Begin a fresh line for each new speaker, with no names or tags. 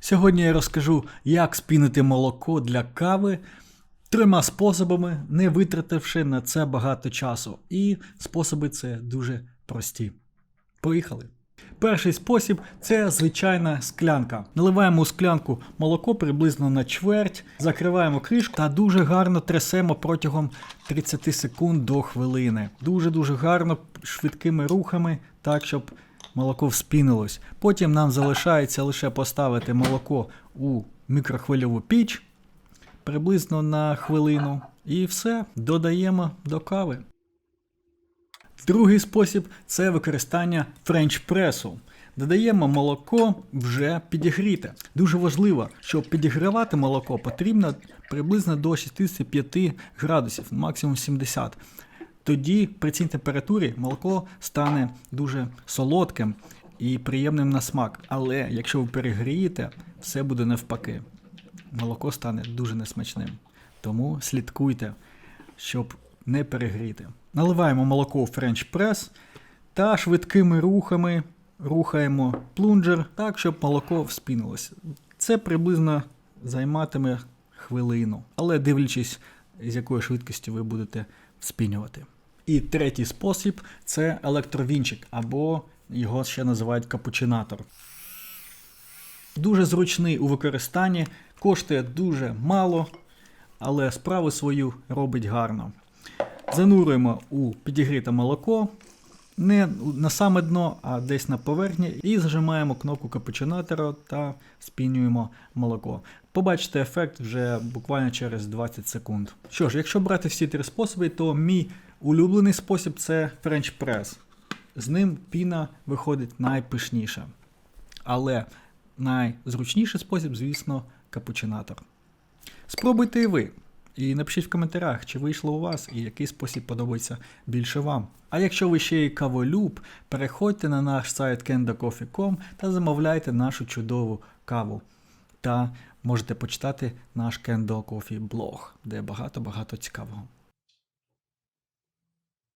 Сьогодні я розкажу, як спінити молоко для кави трьома способами, не витративши на це багато часу. І способи це дуже прості. Поїхали! Перший спосіб це звичайна склянка. Наливаємо у склянку молоко приблизно на чверть, закриваємо кришку та дуже гарно трясемо протягом 30 секунд до хвилини. Дуже-дуже гарно, швидкими рухами, так, щоб молоко вспінилось. Потім нам залишається лише поставити молоко у мікрохвильову піч приблизно на хвилину. І все, додаємо до кави. Другий спосіб це використання френч-пресу. Додаємо молоко вже підігріте. Дуже важливо, щоб підігрівати молоко потрібно приблизно до 65 градусів, максимум 70. Тоді при цій температурі молоко стане дуже солодким і приємним на смак. Але якщо ви перегрієте, все буде навпаки. Молоко стане дуже несмачним. Тому слідкуйте, щоб не перегріти. Наливаємо молоко в френч прес та швидкими рухами рухаємо плунджер так, щоб молоко вспінилося. Це приблизно займатиме хвилину, але дивлячись, з якою швидкістю ви будете вспінювати. І третій спосіб це електровінчик, або його ще називають капучинатор. Дуже зручний у використанні, коштує дуже мало, але справу свою робить гарно. Занурюємо у підігріте молоко, не на саме дно, а десь на поверхні, і зажимаємо кнопку капучинатора та спінюємо молоко. Побачите ефект вже буквально через 20 секунд. Що ж, якщо брати всі три способи, то мій улюблений спосіб це French Press. З ним піна виходить найпишніша. Але найзручніший спосіб, звісно, капучинатор. Спробуйте і ви. І напишіть в коментарях, чи вийшло у вас і який спосіб подобається більше вам. А якщо ви ще й каволюб, переходьте на наш сайт kendocoffee.com та замовляйте нашу чудову каву. Та можете почитати наш Kendo Coffee блог, де багато-багато цікавого.